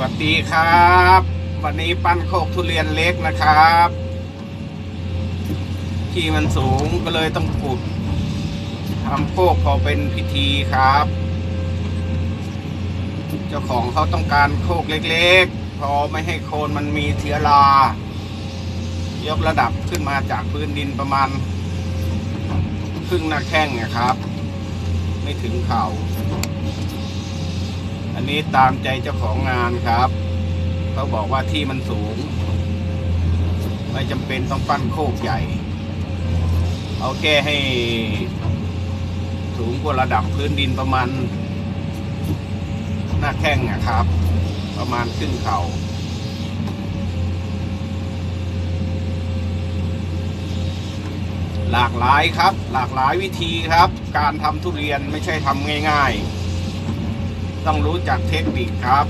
วัสดีครับ วันนี้ปั้นโคกทุเรียนเล็กนะครับที่มันสูงก็เลยต้องขุดทำโคกพอเป็นพิธีครับ เจ้าของเขาต้องการโคกเล็กๆ พอไม่ให้โคนมันมีเชื้อรายกระดับขึ้นมาจากพื้นดินประมาณครึ่งหน้าแข้งนะครับ ไม่ถึงเข่า อันนี้ตามใจเจ้าของงานครับเขาบอกว่าที่มันสูง ไม่จำเป็นต้องปั้นโคกใหญ่ เอาแก้ให้สูงกว่าระดับพื้นดินประมาณ หน้าแข้งนะครับ ประมาณครึ่งเข่าหลากหลายครับ หลากหลายวิธีครับ การทำทุเรียนไม่ใช่ทำง่าย ๆ ต้องรู้จักเทคนิคครับ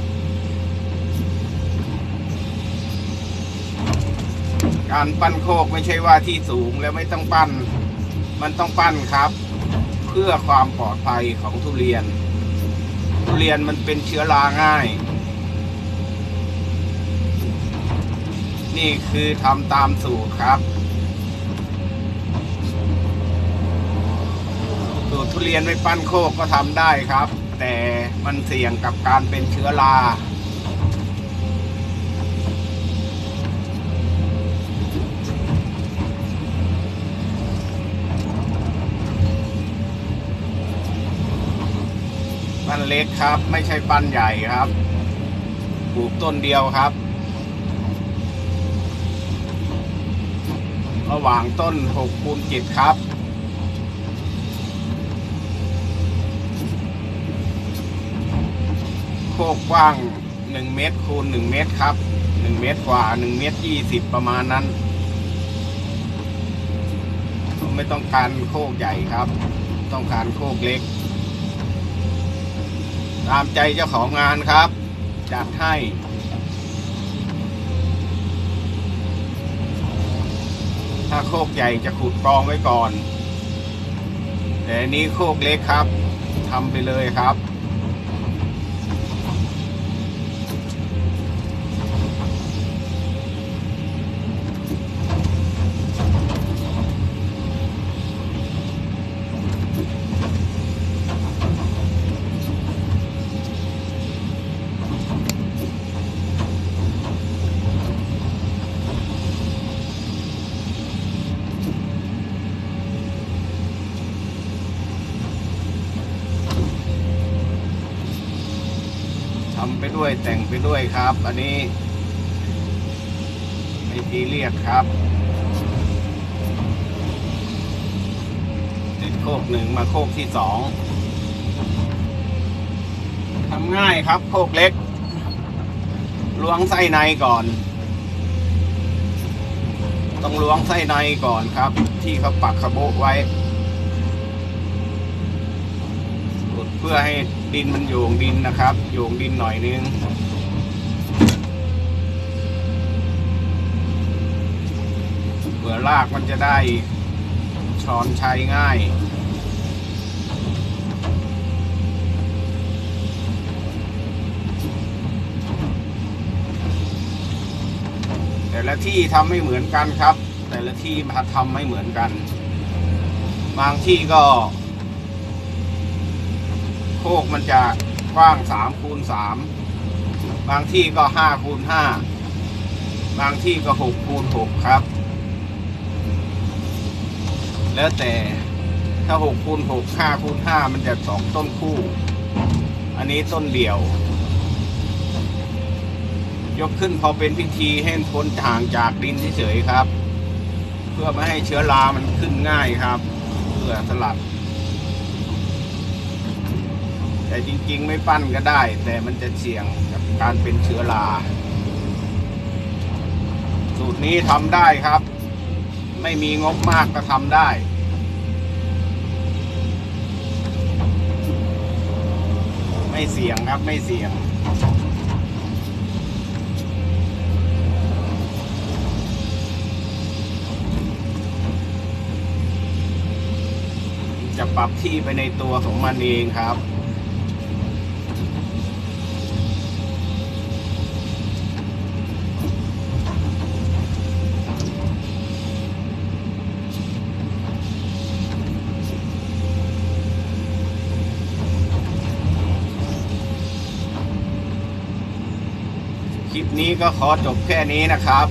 การปั้นโคกไม่ใช่ว่าที่สูงแล้วไม่ต้องปั้น มันต้องปั้นครับ เพื่อความปลอดภัยของทุเรียน ทุเรียนมันเป็นเชื้อราง่าย นี่คือทำตามสูตรครับสูตรทุเรียนไม่ปั้นโคกก็ทำได้ครับ แต่มันเสี่ยงกับการเป็นเชื้อราปั้นเล็กครับ ไม่ใช่ปั้นใหญ่ครับปลูกต้นเดียวครับ ระหว่างต้น6คูณ7ครับ โคกกว้าง 1 เมตรคูณ1เมตรครับ 1 เมตรกว่า 1 เมตร20 ประมาณนั้น ไม่ต้องการโคกใหญ่ครับ ต้องการโคกเล็ก ตามใจเจ้าของงานครับ จัดให้ถ้าโคกใหญ่จะขุดกรองไว้ก่อน แต่นี้โคกเล็กครับทำไปเลยครับ ด้วยแต่งไปด้วยครับ อันนี้ ไม่ทีเรียกครับ ติดโคกหนึ่งมาโคกที่สองทำง่ายครับโคกเล็กล้วงไส้ในก่อน ต้องล้วงไส้ในก่อนครับ ที่เขาปักขบะไว้ เพื่อให้ ดินมันโยงดินนะครับโยงดินหน่อยนึงเผื่อรากมันจะได้ช้อนชัยง่ายแต่ละที่ทำไม่เหมือนกันครับ แต่ละที่มาทำไม่เหมือนกัน บางที่ก็ คกมันจะกว้างสามคูณสามบางที่ก็ห้าคูณห้าบางที่ก็หกคูณหกครับ แล้วแต่ถ้าหกคูณหกห้าคูณห้ามันจะสองต้นคู่ อันนี้ต้นเดียว ยกขึ้นพอเป็นพิธีให้พ้นห่างจากดินเฉยๆครับ เพื่อไม่ให้เชื้อรามันขึ้นง่ายครับ เพื่อสลัด แต่จริงๆ ไม่ปั้นก็ได้ แต่มันจะเสี่ยงกับการเป็นเชื้อรา สูตรนี้ทำได้ครับ ไม่มีงบมากก็ทำได้ไม่เสี่ยงครับ ไม่เสี่ยง จะปรับที่ไปในตัวของมันเองครับ ลิปนี้ก็ขอจบแค่นี้นะครับ